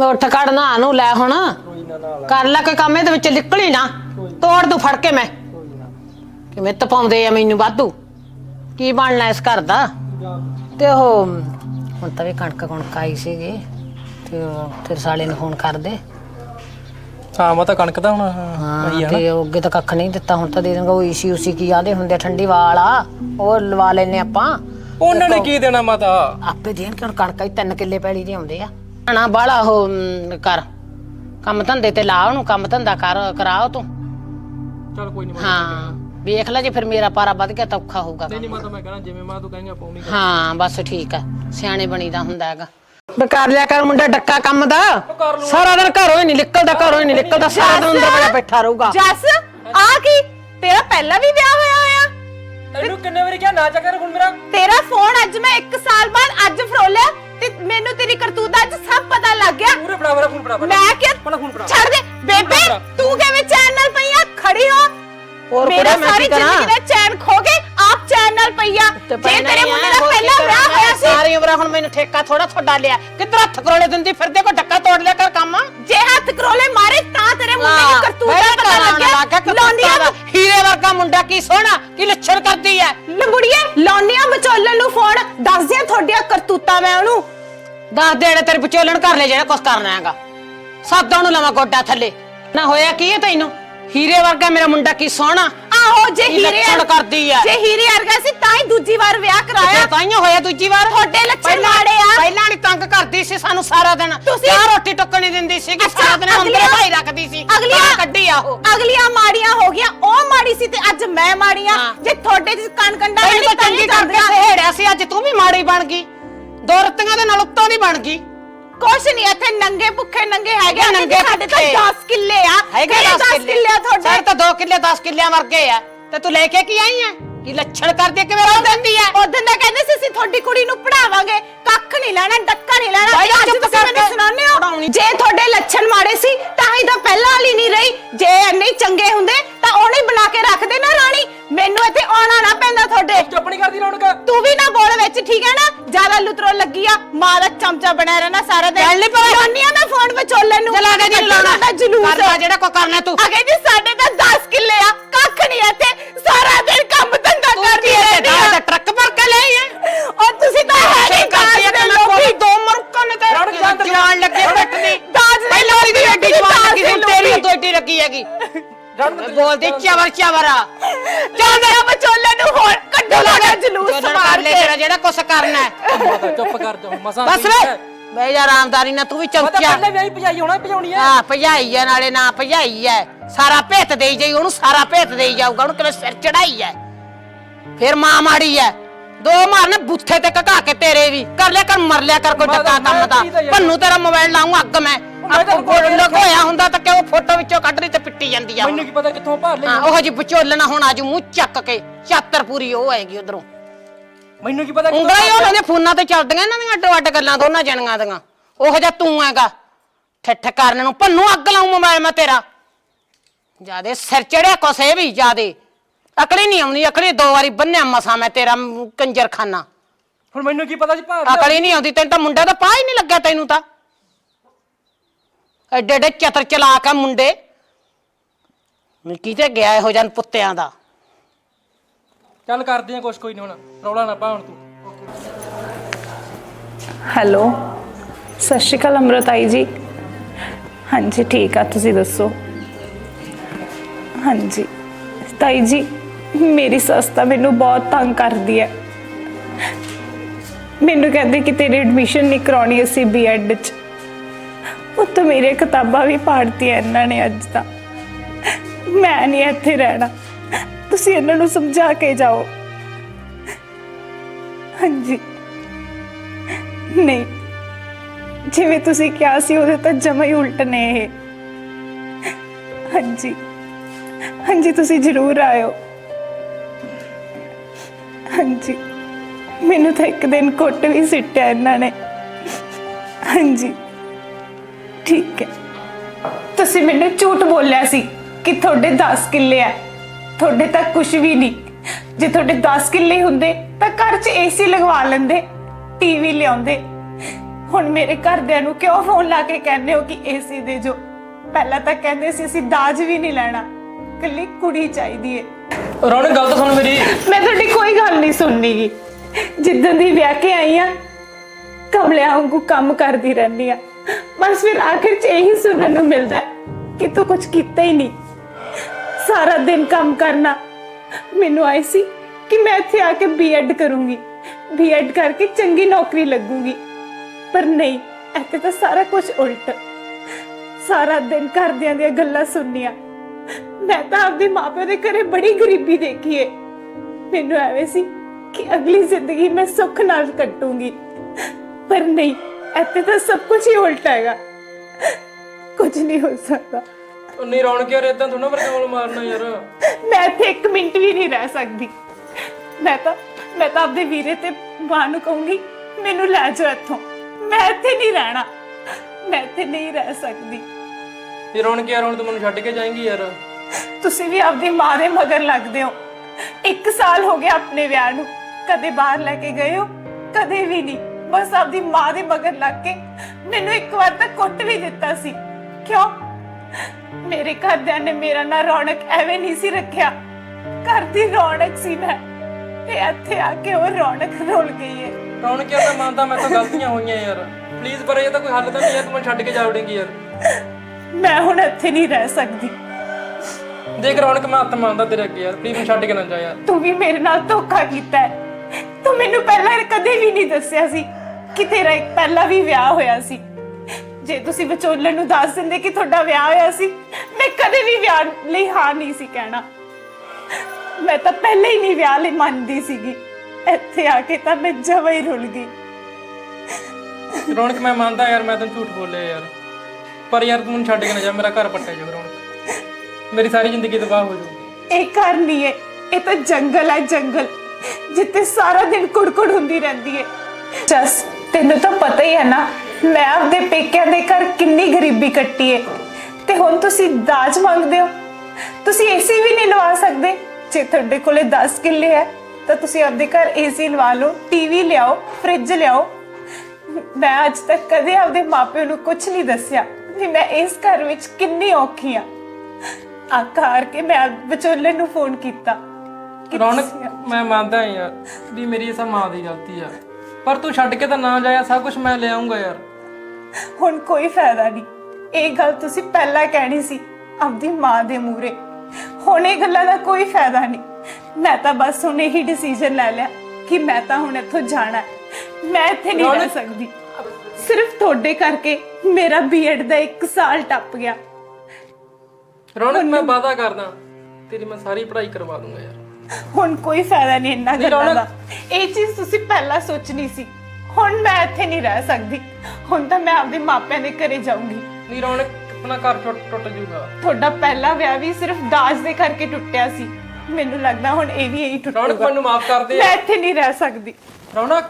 ਮੈਂ ਉੱਠ ਖੜ ਨਾ ਨੂੰ ਲੈ ਹੁਣ। ਕੋਈ ਨਾ ਨਾਲ ਕਰ ਲੈ ਕੋਈ ਕੰਮ ਇਹਦੇ ਵਿੱਚ ਨਿਕਲੀ ਨਾ। ਤੋੜ ਦੂ ਫੜ ਕੇ ਮੈਂ। ਕੋਈ ਨਾ ਕਿਵੇਂ ਤਪਾਉਂਦੇ ਆ ਮੈਨੂੰ ਵਾਧੂ। ਕੀ ਬਣਨਾ ਇਸ ਘਰ ਦਾ? ਤੇ ਉਹ ਹੁਣ ਤਾਂ ਵੀ ਕਣਕ ਕਣਕ ਆਈ ਸੀਗੀ। ਤੇ ਉਹ ਤੇਰੇ ਸਾਲੇ ਨੂੰ ਫੋਨ ਕਰ ਦੇ। ਹਾਂ ਮੈਂ ਤਾਂ ਕਣਕ ਦਾ ਹੁਣ ਹਾਂ ਤੇ ਉਹ ਅੱਗੇ ਤਾਂ ਕੱਖ ਨਹੀਂ ਦਿੱਤਾ ਹੁਣ ਤਾਂ ਦੇ ਦੇਣਗੇ ਉਹ ਈਸੀ ਉਸੀ ਕੀ ਆਦੇ ਹੁੰਦੇ ਆ, ਠੰਡੀ ਵਾਲ ਆ। ਉਹ ਲਵਾ ਲੈਨੇ ਆਪਾਂ। ਉਹਨਾਂ ਨੇ ਕੀ ਦੇਣਾ ਮਾਤਾ? ਆਪੇ ਦੇਣ ਕਿ ਹੁਣ ਕਣਕਾਂ ਹੀ ਤਿੰਨ ਕਿੱਲੇ ਪੈਲੀ ਦੇ ਆਉਂਦੇ ਆ। ਨਾ ਬਾਲਾ ਉਹ ਕਰ। ਕੰਮ ਧੰਦੇ ਤੇ ਲਾ ਉਹਨੂੰ ਕੰਮ ਧੰਦਾ ਕਰ ਕਰਾਓ ਤੂੰ। ਚਲ ਕੋਈ ਨਹੀਂ ਹਾਂ ਵੇਖ ਲੈ ਜੇ ਫਿਰ ਮੇਰਾ ਪਾਰਾ ਵੱਧ ਗਿਆ ਤਾਂ ਔਖਾ ਹੋਊਗਾ ਨਹੀਂ ਨਹੀਂ ਮਾਤਾ ਮੈਂ ਕਹਣਾ ਜਿਵੇਂ ਮਾਂ ਤੂੰ ਕਹੇਂਗਾ ਪਾਉਣੀ ਹਾਂ ਬਸ ਠੀਕ ਆ। ਸਿਆਣੇ ਬਣੀਦਾ ਹੁੰਦਾ ਹੈਗਾ। ਕਰ ਲਿਆ ਕਰ ਮੁੰਡਾ ਡੱਕਾ ਕੰਮ ਦਾ। ਸਾਰਾ ਦਿਨ ਘਰੋਂ ਹੀ ਨਹੀਂ ਨਿਕਲਦਾ ਘਰੋਂ ਹੀ ਨਹੀਂ ਨਿਕਲਦਾ ਸਾਰਾ ਦਿਨ ਅੰਦਰ ਬੜਾ ਬੈਠਾ ਰਹੂਗਾ। ਜੱਸ! ਆ ਕੀ? ਤੇਰਾ ਪਹਿਲਾਂ ਵੀ ਵਿਆਹ ਹੋਇਆ ਹੋਇਆ? ਤੈਨੂੰ ਕਿੰਨੇ ਵਾਰੀ ਕਿਹਾ ਨਾ ਚੱਕਰ ਹੁਣ ਮੇਰਾ। ਤੇਰਾ ਫੋਨ ਅੱਜ ਮੈਂ 1 ਸਾਲ ਬਾਅਦ ਅੱਜ ਫਰੋਲਿਆ ਤੇ ਮੈਨੂੰ ਤੇਰੀ ਕਰਤੂਤ ਅੱਜ ਸਭ ਪਤਾ ਲੱਗ ਗਿਆ। ਪੂਰੇ ਫੜਾ ਮੇਰਾ ਫੋਨ ਫੜਾ ਮੈਂ ਕਿ ਬੜਾ ਫੋਨ ਫੜਾ। ਛੱਡ ਦੇ। ਬੇਬੇ। ਤੂੰ ਕਿਵੇਂ ਚੈਨ ਨਾਲ ਪਈਆ ਖੜੀ ਹੋ। ਹੋਰ ਮੇਰਾ ਕੁੜੇ ਮੈਂ ਸਾਰੀ ਕੀ ਕਰਾਂ? ਜ਼ਿੰਦਗੀ ਦਾ ਚੈਨ ਖੋ ਗਏ ਆਪ ਚੈਨ ਨਾਲ ਪਈਆ ਤੇ ਜੇ ਪਹਿਲਾਂ ਤੇਰੇ ਮੁੰਡੇ ਦਾ ਹੋਰ ਕੀ ਪਹਿਲਾ ਕਰਾਂ? ਵਿਆਹ ਮੈਂ? ਹੋਇਆ ਸੀ। ਸਾਰੀ ਉਮਰ ਹੁਣ ਮੈਨੂੰ ਠੇਕਾ ਥੋੜਾ ਥੋੜਾ ਲਿਆ। ਕਿੱਧਰ ਹੱਥ ਕਰੋਲੇ ਦਿੰਦੀ ਫਿਰਦੇ ਕੋ ਡੱਕਾ ਤੋੜ ਲਿਆ ਕਰ ਕੰਮ? ਜੇ ਹੱਥ ਕਰੋਲੇ ਮਾਰੇ ਦੱਸ ਦੇੜੇ ਤੇਰੇ ਵਿਚੋਲਣ ਕਰ ਲੈ ਜਿਹੜਾ ਕੁਛ ਕਰਨਾ ਹੈਗਾ ਸਾਦਾਂ ਨੂੰ ਲਵਾਂ ਗੋਡਾ ਥੱਲੇ। ਨਾ ਹੋਇਆ ਕੀ ਹੈ ਤੈਨੂੰ? ਹੀਰੇ ਵਰਗਾ ਮੇਰਾ ਮੁੰਡਾ ਕੀ ਸੋਹਣਾ? ਆਹੋ ਜੇ ਕੀ ਹੀਰੇ ਲੱਛਣ ਕਰਦੀ ਐ ਜੇ ਹੀਰੇ ਵਰਗਾ ਸੀ ਤਾਂ ਹੀ ਦੂਜੀ ਵਾਰ ਵਿਆਹ ਕਰਾਇਆ। ਤਾਈਓ ਹੋਇਆ ਦੂਜੀ ਵਾਰ। ਤੁਹਾਡੇ ਲੱਛਣ ਪਹਿਲਾਂ- ਮਾੜੇ ਆ। ਪਹਿਲਾਂ ਨਹੀਂ ਤੰਗ ਕਰਦੀ ਸੀ ਸਾਨੂੰ ਸਾਰਾ ਦਿਨ। ਤੁਸੀਂ- ਚਾਹ ਰੋਟੀ ਟੁੱਕਣ ਨਹੀਂ ਦਿੰਦੀ ਸੀ ਕਿ ਸਾਰਾ ਦਿਨ ਅੰਦਰੇ ਭਾਈ ਰੱਖਦੀ ਸੀ। ਅਗਲੀਆਂ ਤਾਂ ਕੱਢੀ ਆ ਉਹ। ਅਗਲੀਆਂ ਮਾੜੀਆਂ ਹੋ ਗਈਆਂ ਉਹ ਮਾੜੀ ਸੀ ਤੇ ਅੱਜ ਮੈਂ ਮਾੜੀਆਂ। ਹਾਂ। ਜੇ ਤੁਹਾਡੇ ਚ ਕਣ ਕੰਡਾ ਪਹਿਲਾਂ ਤਾਂ ਚੰਗੀ ਕਰਦੇ। ਸਹੇੜਿਆ ਸੀ ਅੱਜ ਤੂੰ ਵੀ ਮਾੜੀ ਬਣ ਗਈ। ਦੋ ਰਤੀਆਂ ਦੇ ਨਾਲ ਉੱਤੋਂ ਦੀ ਬਣ ਗਈ। ਕੁਛ ਨਹੀਂ ਇੱਥੇ ਨੰਗੇ ਭੁੱਖੇ ਨੰਗੇ ਹੈਗੇ ਨੰਗੇ ਸਾਡੇ ਤਾਂ ਭੁੱਖੇ। 10 ਕਿੱਲੇ ਆ। ਹੈਗੇ ਕਿਹੜੇ 10 ਕਿੱਲੇ? ਆ ਤੁਹਾਡੇ? ਸਾਡੇ ਤਾਂ 2 ਕਿੱਲੇ 10 ਕਿੱਲਿਆਂ ਵਰਗੇ ਆ। ਤੇ ਤੂੰ ਲੈ ਕੇ ਕੀ ਆਈ ਐ? ਕੀ ਲੱਛਣ ਕਰਦੀ ਕਿਵੇਂ ਰੋ ਦਿੰਦੀ ਐ? ਉਦੋਂ ਦਾ ਕਹਿੰਦੇ ਸੀ ਅਸੀਂ ਤੁਹਾਡੀ ਕੁੜੀ ਨੂੰ ਪੜਾਵਾਂਗੇ ਕੱਖ ਨਹੀਂ ਲੈਣਾ ਡੱਕਾ ਨਹੀਂ ਲੈਣਾ। ਤੇ ਅੱਜ ਚੁੱਪ ਤੁਸੀਂ ਮੈਨੂੰ ਕਰਕੇ ਸੁਣਾਉਂਦੇ ਹੋ। ਜੇ ਤੁਹਾਡੇ ਲੱਛਣ ਮਾੜੇ ਸੀ ਤਾਂ ਹੀ ਤਾਂ ਪਹਿਲਾਂ ਵਾਲੀ ਨਹੀਂ ਰਹੀ। ਜੇ ਇੰਨੇ ਹੀ ਚੰਗੇ ਹੁੰਦੇ ਤਾਂ ਉਹਨੇ ਬਣਾ ਕੇ ਰੱਖਦੇ ਨਾ ਰਾਣੀ। ਮੈਨੂੰ ਇੱਥੇ ਆਉਣਾ ਨਾ ਪੈਂਦਾ ਤੁਹਾਡੇ। ਚੁੱਪ ਨਹੀਂ ਕਰਦੀ ਰੌਣਕ। ਤੂੰ ਵੀ ਨਾ ਬੋਲ ਵਿੱਚ ਠੀਕ ਹੈ ਨਾ? ਜ਼ਿਆਦਾ ਲੁਤਰੋ ਲੱਗੀ ਆ ਮਾਂ ਦਾ ਚਮਚਾ ਬਣਿਆ ਰਹਿਣਾ ਸਾਰਾ ਦਿਨ। ਚੱਲ ਨੀ ਭਲਾ। ਲਾਉਣੀਆਂ ਮੈਂ ਫੋਨ ਵਿਚੋਲਣ ਨੂੰ। ਚਲਾ ਕੇ ਜੀ ਲਾਉਣਾ ਸਾਡਾ ਜਲੂਸ ਕਰਨਾ ਜਿਹੜਾ ਕੋ ਕਰਨਾ ਤੂੰ। ਅਗੇ ਜੀ ਸਾਡੇ ਤਾਂ 10 ਕਿੱਲੇ ਆ ਕੱਖ ਨਹੀਂ ਇੱਥੇ। ਸਾਰਾ ਦਿਨ ਕੰਮ ਧੰਦਾ ਤੂੰ ਕਰਦੀ ਰਹਿੰਦੀ ਦਾ ਟਰੱਕ ਭਰ ਕੇ ਲਈ ਐ ਔਰ ਤੁਸੀਂ ਤਾਂ ਹੈ ਨਹੀਂ ਕਰਦੀ ਕਿ ਮੈਂ ਕੋਈ ਦੋ ਮਰਕਾਂ ਨੇ ਤੇ ਰੌਣਕ ਜਾਂਦੇ ਲੱਗੇ ਪਿੱਟ ਦੀ ਦਾਜ ਪਹਿਲਾਂ ਵਾਲੀ ਦੀ ਐਡੀ ਜਵਾਨ ਲੱਗੀ ਸੀ ਤੇਰੀ। ਦੋ ਐਡੀ ਲੱਗੀ ਹੈਗੀ। ਬੋਲਦੀ ਚਵਰ ਚਵਰਾ ਚੱਲ ਮੇਰਾ ਵਿਚੋਲਣ ਨੂੰ ਹੋਰ ਕੱਢੋ ਲਾਗਾ ਜਲੂਸ ਜੋਦਨ ਮਾਰ ਕਰ ਲੈ ਕੇ ਤੇਰਾ ਜਿਹੜਾ ਕੁਛ ਕਰਨਾ ਹੈ। ਮਾਤਾ ਚੁੱਪ ਕਰ ਜਾ ਮਸਾਂ ਬਸ ਵੇ। ਬਈ ਯਾਰ ਆਰਾਮਦਾਰੀ ਨਾਲ ਤੂੰ ਵੀ ਮਾਤਾ ਚਮਚਾ ਪਹਿਲੇ ਵਿਆਹੀ ਭਜਾਈ ਹੋਣਾ ਭਜਾਉਣੀ ਐ ਆ ਭਜਾਈ ਐ ਨਾਲੇ ਨਾ ਭਜਾਈ ਐ ਸਾਰਾ ਭੇਤ ਦੇਈ ਜਾਈ ਉਹਨੂੰ ਸਾਰਾ ਭੇਤ ਦੇਈ ਜਾਊਗਾ ਉਹਨੂੰ ਕਿਵੇਂ ਸਿਰ ਚੜਾਈ ਐ ਫਿਰ ਮਾਂ ਮਾੜੀ ਐ ਦੋ ਮਾਰਨੇ ਬੁੱਥੇ ਤੇ ਕਕਾ ਕੇ ਤੇਰੇ ਵੀ। ਕਰ ਲਿਆ ਕਰ ਮਰ ਲਿਆ ਕਰ ਕੋਈ ਮਾਤਾ, ਕੰਮ ਮੈਂ ਤਾਂ। ਯਾਰ- ਭੰਨੂ ਤੇਰਾ ਮੋਬਾਈਲ ਲਾਉਂ ਅੱਗ ਮੈਂ। ਮੈਂ ਤਾਂ ਆਪਕੋ ਲਗੋਇਆ ਹੁੰਦਾ ਤਾਂ ਕਿਉਂ ਫੋਟੋ ਵਿੱਚੋਂ ਕੱਢ ਲਈ ਤੇ ਪਿੱਟੀ ਜਾਂਦੀ ਆ। ਮੈਨੂੰ ਕੀ ਪਤਾ ਕਿੱਥੋਂ ਭਾਰ ਲਈ ਹਾਂ ਉਹ ਜੀ ਵਿਚੋਲਣਾ ਹੁਣ ਆਜੂ ਮੂੰਹ ਚੱਕ ਕੇ। ਚਾਤਰ ਪੂਰੀ ਉਹ ਆਏਗੀ ਉਧਰੋਂ। ਮੈਨੂੰ ਕੀ ਪਤਾ ਉਂਗਲਾਂ ਹੀ ਉਹਨਾਂ ਦੇ ਫੋਨਾਂ ਤੇ ਚੱਲਦੀਆਂ ਇਹਨਾਂ ਦੀਆਂ ਅੱਡੋ ਅੱਡ ਗੱਲਾਂ ਦੋਨਾਂ ਜਣੀਆਂ ਦੀਆਂ। ਉਹੋ ਜਿਹਾ ਤੂੰ ਹੈਗਾ। ਠੱਠ ਕਰਨ ਨੂੰ ਭੰਨੂ ਅੱਗ ਲਾਉਂ ਮੋਬਾਈਲ ਮੈਂ ਤੇਰਾ। ਜਿਆਦੇ ਸਿਰ ਚੜਿਆ ਕੋਸੇ ਵੀ ਜਿਆਦੇ। ਅਕੜੀ ਨਹੀਂ ਆਉਂਦੀ ਅਕੜੀ ਦੋ ਵਾਰੀ ਬੰਨਿਆ ਮਸਾ ਮੈਂ ਤੇਰਾ ਕੰਜਰਖਾਨਾ। ਹੁਣ ਮੈਨੂੰ ਕੀ ਪਤਾ ਜੀ ਭਾਰ ਅਕੜੀ ਨਹੀਂ ਆਉਂਦੀ ਤੈਨੂੰ ਤਾਂ ਮੁੰਡਾ ਤਾਂ ਪਾ ਹੀ ਨਹੀਂ ਲੱਗਿਆ ਤੈਨੂੰ ਤਾਂ। ਐਡੇ ਐਡੇ ਚਤਰ ਚਲਾਕ ਆ ਮੁੰਡੇ। ਮੈਂ ਕਿਤੇ ਗਿਆ ਇਹੋ ਜਨ ਪੁੱਤਿਆਂ ਦਾ। ਚੱਲ ਕਰਦੇ ਆ ਕੁਛ, ਕੋਈ ਨਹੀਂ ਹੁਣ। ਰੌਲਾ ਨਾ ਪਾ ਹੁਣ ਤੂੰ। ਹੈਲੋ। ਸਤਿ ਸ਼੍ਰੀ ਅਕਾਲ ਅਮਰਤਾਈ ਜੀ। ਹਾਂਜੀ, ਠੀਕ ਆ, ਤੁਸੀਂ ਦੱਸੋ? ਹਾਂਜੀ। ਤਾਈ ਜੀ, ਮੇਰੀ ਸੱਸ ਤਾਂ ਮੈਨੂੰ ਬਹੁਤ ਤੰਗ ਕਰਦੀ ਹੈ ਮੈਨੂੰ ਕਹਿੰਦੇ ਕਿ ਤੇਰੀ ਐਡਮਿਸ਼ਨ ਨਹੀਂ ਕਰਾਉਣੀ ਅਸੀਂ ਬੀਐਡ ਚ। ਉਹ ਤਾਂ ਮੇਰੀਆਂ ਕਿਤਾਬਾਂ ਵੀ ਪਾੜਤੀਆਂ ਇਹਨਾਂ ਨੇ ਅੱਜ ਤਾਂ। ਮੈਂ ਨਹੀਂ ਇੱਥੇ ਰਹਿਣਾ। ਤੁਸੀਂ ਇਹਨਾਂ ਨੂੰ ਸਮਝਾ ਕੇ ਜਾਓ ਹਾਂਜੀ ਨਹੀਂ ਜਿਵੇਂ ਤੁਸੀਂ ਕਿਹਾ ਸੀ ਉਹਦੇ ਤਾਂ ਜਮਾ ਹੀ ਉਲਟ ਨੇ ਇਹ ਹਾਂਜੀ ਹਾਂਜੀ ਤੁਸੀਂ ਜ਼ਰੂਰ ਆਇਓ ਹਾਂਜੀ ਮੈਨੂੰ ਤਾਂ ਇੱਕ ਦਿਨ ਕੁੱਟ ਵੀ ਸਿੱਟਿਆ ਇਹਨਾਂ ਨੇ ਹਾਂਜੀ ਠੀਕ ਹੈ ਤੁਸੀਂ ਮੈਨੂੰ ਝੂਠ ਬੋਲਿਆ ਸੀ ਕਿ ਤੁਹਾਡੇ 10 ਕਿੱਲੇ ਆ ਤੁਹਾਡੇ ਤਾਂ ਕੁਝ ਵੀ ਨਹੀਂ। ਜੇ ਤੁਹਾਡੇ 10 ਕਿੱਲੇ ਹੁੰਦੇ ਤਾਂ ਘਰ 'ਚ ਏਸੀ ਲਗਵਾ ਲੈਂਦੇ ਟੀਵੀ ਲਿਆਉਂਦੇ। ਹੁਣ ਮੇਰੇ ਘਰਦਿਆਂ ਨੂੰ ਕਿਉਂ ਫੋਨ ਲਾ ਕੇ ਕਹਿੰਦੇ ਹੋ ਕਿ ਏਸੀ ਦੇ ਜੋ? ਪਹਿਲਾਂ ਤਾਂ ਕਹਿੰਦੇ ਸੀ ਅਸੀਂ ਦਾਜ ਵੀ ਨਹੀਂ ਲੈਣਾ। ਕੱਲੀ ਕੁੜੀ ਚਾਹੀਦੀ ਏ। ਰੌਣਕ ਗੱਲ ਤਾਂ ਸੁਣ ਮੇਰੀ। ਮੈਂ ਤੁਹਾਡੀ ਕੋਈ ਗੱਲ ਨਹੀਂ ਸੁਣਨੀਗੀ। ਜਿੱਦਾਂ ਦੀ ਵਿਆਹ ਕੇ ਆਈ ਆ ਕਮਲਿਆਂ ਵਾਂਗੂ ਕੰਮ ਕਰਦੀ ਰਹਿੰਦੀ ਆ। ਬਸ ਫਿਰ ਆਖਿਰ ਚ ਇਹੀ ਸੁਣਨ ਨੂੰ ਮਿਲਦਾ ਹੈ ਕਿ ਤੂੰ ਕੁਝ ਕੀਤਾ ਹੀ ਨਹੀਂ। ਸਾਰਾ ਦਿਨ ਕੰਮ ਕਰਨਾ। ਮੈਨੂੰ ਆਈ ਸੀ ਕਿ ਮੈਂ ਇੱਥੇ ਆ ਕੇ ਬੀਐਡ ਕਰੂੰਗੀ। ਬੀਐਡ ਕਰਕੇ ਚੰਗੀ ਨੌਕਰੀ ਲੱਗੂਗੀ। ਪਰ ਨਹੀਂ, ਇੱਥੇ ਤਾਂ ਸਾਰਾ ਕੁਝ ਉਲਟ। ਸਾਰਾ ਦਿਨ ਘਰਦਿਆਂ ਦੀਆਂ ਗੱਲਾਂ ਸੁਣਨੀਆਂ। ਮੈਂ ਤਾਂ ਆਪਦੇ ਮਾਪਿਆਂ ਦੇ ਘਰੇ ਬੜੀ ਗਰੀਬੀ ਦੇਖੀ ਏ। ਮੈਨੂੰ ਐਵੇਂ ਸੀ ਕਿ ਅਗਲੀ ਜ਼ਿੰਦਗੀ ਮੈਂ ਸੁੱਖ ਨਾਲ ਕੱਟੂੰਗੀ। ਪਰ ਨਹੀਂ, ਇੱਥੇ ਤਾਂ ਸਭ ਕੁਝ ਹੀ ਉਲਟ ਹੈਗਾ। ਕੁਝ ਨਹੀਂ ਹੋ ਸਕਦਾ। ਉਨੀ ਰੌਣਕ ਯਾਰ ਇਦਾਂ ਥੋੜਾ ਮੇਰੇ ਕੋਲ ਮਾਰਨਾ ਯਾਰ। ਮੈਂ ਇੱਥੇ ਇੱਕ ਮਿੰਟ ਵੀ ਨਹੀਂ ਰਹਿ ਸਕਦੀ। ਮੈਂ ਤਾਂ ਮੈਂ ਤਾਂ ਆਪਦੇ ਵੀਰੇ ਤੇ ਮਾਂ ਨੂੰ ਕਹੂੰਗੀ ਮੈਨੂੰ ਲੈ ਜਾਓ ਇੱਥੋਂ। ਮੈਂ ਇੱਥੇ ਨਹੀਂ ਰਹਿਣਾ। ਮੈਂ ਇੱਥੇ ਨਹੀਂ ਰਹਿ ਸਕਦੀ। ਇਹ ਰੌਣਕ ਯਾਰ ਹੁਣ ਤੂੰ ਮੈਨੂੰ ਛੱਡ ਕੇ ਜਾਏਂਗੀ ਯਾਰ। ਤੁਸੀਂ ਵੀ ਆਪਦੀ ਮਾਂ ਦੇ ਮਗਰ ਲੱਗਦੇ ਹੋ। ਇੱਕ ਸਾਲ ਹੋ ਗਿਆ ਆਪਣੇ ਵਿਆਹ ਨੂੰ। ਕਦੇ ਬਾਹਰ ਲੈ ਕੇ ਗਏ ਹੋ ਕਦੇ ਵੀ ਨਹੀਂ। ਬਸ ਆਪਦੀ ਮਾਂ ਦੇ ਮਗਰ ਲੱਗ ਕੇ ਮੈਨੂੰ ਇੱਕ ਵਾਰ ਤਾਂ ਕੁੱਟ ਵੀ ਦਿੱਤਾ ਸੀ। ਕਿਉਂ? ਮੇਰੇ ਘਰਦਿਆਂ ਨੇ ਮੇਰਾ ਨਾਂ ਰੌਣਕ ਐਵੇਂ ਨਹੀਂ ਸੀ ਰੱਖਿਆ। ਘਰ ਦੀ ਰੌਣਕ ਸੀ ਮੈਂ। ਤੇ ਇੱਥੇ ਆ ਕੇ ਉਹ ਰੌਣਕ ਰੁਲ ਗਈ ਹੈ ਰੌਣਕ ਯਾਰ ਮੈਂ ਮੰਨਦਾ ਮੈਂ ਤਾਂ ਗਲਤੀਆਂ ਹੋਈਆਂ ਯਾਰ। ਪਲੀਜ਼ ਪਰ ਇਹ ਤਾਂ ਕੋਈ ਹੱਲ ਤਾਂ ਨਹੀਂ ਯਾਰ ਤੂੰ ਮੈਨੂੰ ਛੱਡ ਕੇ ਜਾ ਵੜੇਂਗੀ ਯਾਰ। ਮੈਂ ਹੁਣ ਇੱਥੇ ਨਹੀਂ ਰਹਿ ਸਕਦੀ। ਦੇਖ ਰੌਣਕ ਮੈਂ ਹੱਥ ਮੰਨਦਾ ਤੇਰੇ ਅੱਗੇ ਯਾਰ। ਪਲੀਜ਼ ਮੈਨੂੰ ਛੱਡ ਕੇ ਨਾ ਜਾ ਯਾਰ। ਤੂੰ ਵੀ ਮੇਰੇ ਨਾਲ ਧੋਖਾ ਕੀਤਾ ਹੈ। ਤੂੰ ਮੈਨੂੰ ਪਹਿਲਾਂ ਕਦੇ ਵੀ ਨਹੀਂ ਦੱਸਿਆ ਸੀ ਕਿ ਤੇਰਾ ਇੱਕ ਪਹਿਲਾਂ ਵੀ ਵਿਆਹ ਹੋਇਆ ਸੀ। ਜੇ ਤੁਸੀਂ ਵਿਚੋਲਣ ਨੂੰ ਦੱਸ ਦਿੰਦੇ ਕਿ ਤੁਹਾਡਾ ਵਿਆਹ ਹੋਇਆ ਸੀ ਮੈਂ ਕਦੇ ਵੀ ਵਿਆਹ ਲਈ ਹਾਂ ਨਹੀਂ ਸੀ ਕਹਿਣਾ। ਮੈਂ ਤਾਂ ਪਹਿਲਾਂ ਹੀ ਨਹੀਂ ਵਿਆਹ ਲਈ ਮੰਨਦੀ ਸੀਗੀ। ਇੱਥੇ ਆ ਕੇ ਤਾਂ ਮੈਂ ਜਮਾਂ ਹੀ ਰੁਲ ਗਈ। ਰੌਣਕ ਮੈਂ ਮੰਨਦਾ ਯਾਰ ਮੈਂ ਤੈਨੂੰ ਝੂਠ ਬੋਲਿਆ ਯਾਰ। ਪਰ ਯਾਰ ਤੂੰ ਮੈਨੂੰ ਛੱਡ ਕੇ ਨਾ ਜਾ ਮੇਰਾ ਘਰ ਪੱਟਿਆ ਜਾ ਰੌਣਕ। ਮੇਰੀ ਸਾਰੀ ਜ਼ਿੰਦਗੀ ਤਬਾਹ ਹੋ ਜਾਊਗੀ। ਇਹ ਘਰ ਨਹੀਂ ਹੈ ਇਹ ਤਾਂ ਜੰਗਲ ਹੈ ਜੰਗਲ। ਜਿੱਥੇ ਸਾਰਾ ਦਿਨ ਕੁੜਕੁੜ ਹੁੰਦੀ ਰਹਿੰਦੀ ਹੈ। ਜਸ ਤੈਨੂੰ ਤਾਂ ਪਤਾ ਹੀ ਹੈ ਨਾ ਮੈਂ ਆਪਦੇ ਪੇਕਿਆਂ ਦੇ ਘਰ ਕਿੰਨੀ ਗਰੀਬੀ ਕੱਟੀ ਹੈ ਤੇ ਹੁਣ ਤੁਸੀਂ ਦਾਜ ਮੰਗਦੇ ਹੋ? ਤੁਸੀਂ ਏਸੀ ਵੀ ਨਹੀਂ ਲਵਾ ਸਕਦੇ। ਜੇ ਤੁਹਾਡੇ ਕੋਲੇ 10 ਕਿੱਲੇ ਹੈ ਤਾਂ ਤੁਸੀਂ ਆਪਦੇ ਘਰ ਏਸੀ ਲਵਾ ਲਓ ਟੀਵੀ ਲਿਆਓ ਫ੍ਰਿਜ ਲਿਆਓ। ਮੈਂ ਅੱਜ ਤੱਕ ਕਦੇ ਆਪਦੇ ਮਾਪਿਆਂ ਨੂੰ ਕੁਝ ਨਹੀਂ ਦੱਸਿਆ ਵੀ ਮੈਂ ਇਸ ਘਰ ਵਿੱਚ ਕਿੰਨੀ ਔਖੀ ਆ। ਆਕਾਰ ਕੇ ਮੈਂ ਵਿਚੋਲੇ ਨੂੰ ਫੋਨ ਕੀਤਾ। ਕਿ ਰੌਣਕ ਮੈਂ ਮੰਨਦਾ ਯਾਰ ਵੀ ਮੇਰੀ ਇਹ ਸਭ ਮਾਂ ਦੀ ਗਲਤੀ ਆ। ਪਰ ਤੂੰ ਛੱਡ ਕੇ ਤਾਂ ਨਾ ਜਾਇਆ ਸਭ ਕੁਝ ਮੈਂ ਲੈ ਆਉਂਗਾ ਯਾਰ। ਹੁਣ ਕੋਈ ਫਾਇਦਾ ਨਹੀਂ। ਇਹ ਗੱਲ ਤੁਸੀਂ ਪਹਿਲਾਂ ਕਹਿਣੀ ਸੀ ਆਪਦੀ ਮਾਂ ਦੇ ਮੂਹਰੇ। ਹੁਣ ਇਹ ਗੱਲਾਂ ਦਾ ਕੋਈ ਫਾਇਦਾ ਨਹੀਂ। ਮੈਂ ਤਾਂ ਬਸ ਹੁਣ ਇਹੀ ਡਿਸੀਜਨ ਲੈ ਲਿਆ ਕਿ ਮੈਂ ਤਾਂ ਹੁਣ ਇੱਥੋਂ ਜਾਣਾ ਹੈ। ਮੈਂ ਇੱਥੇ ਨਹੀਂ ਰਹਿ ਸਕਦੀ। ਸਿਰਫ ਤੁਹਾਡੇ ਕਰਕੇ ਮੇਰਾ ਬੀਐਡ ਦਾ 1 ਸਾਲ ਟੱਪ ਗਿਆ। ਰੌਣਕ ਮੈਂ ਵਾਅਦਾ ਕਰਦਾ। ਤੇਰੀ ਮੈਂ ਸਾਰੀ ਪੜ੍ਹਾਈ ਕਰਵਾ ਦੂੰਗਾ ਯਾਰ। ਹੁਣ ਕੋਈ ਫਾਇਦਾ ਨਹੀਂ ਇੰਨਾ ਗੱਲਾਂ ਦਾ। ਇਹ ਚੀਜ਼ ਤੁਸੀਂ ਪਹਿਲਾਂ ਸੋਚਣੀ ਸੀ। ਹੁਣ ਮੈਂ ਇੱਥੇ ਨਹੀਂ ਰਹਿ ਸਕਦੀ। ਹੁਣ ਤਾਂ ਮੈਂ ਆਪਦੇ ਮਾਪਿਆਂ ਦੇ ਘਰੇ ਜਾਊਂਗੀ। ਨਹੀਂ ਰੌਣਕ ਆਪਣਾ ਘਰ ਟੁੱਟ ਟੁੱਟ ਜੂਗਾ। ਤੁਹਾਡਾ ਪਹਿਲਾ ਵਿਆਹ ਵੀ ਸਿਰਫ ਦਾਜ ਦੇ ਕਰਕੇ ਟੁੱਟਿਆ ਸੀ। ਮੈਨੂੰ ਲੱਗਦਾ ਹੁਣ ਇਹ ਵੀ ਇਹੀ ਰੌਣਕ ਟੁੱਟੂਗਾ। ਮੈਨੂੰ ਮਾਫ ਕਰ ਦੇ। ਮੈਂ ਇੱਥੇ ਨਹੀਂ ਰਹਿ ਸਕਦੀ। ਰੌਣਕ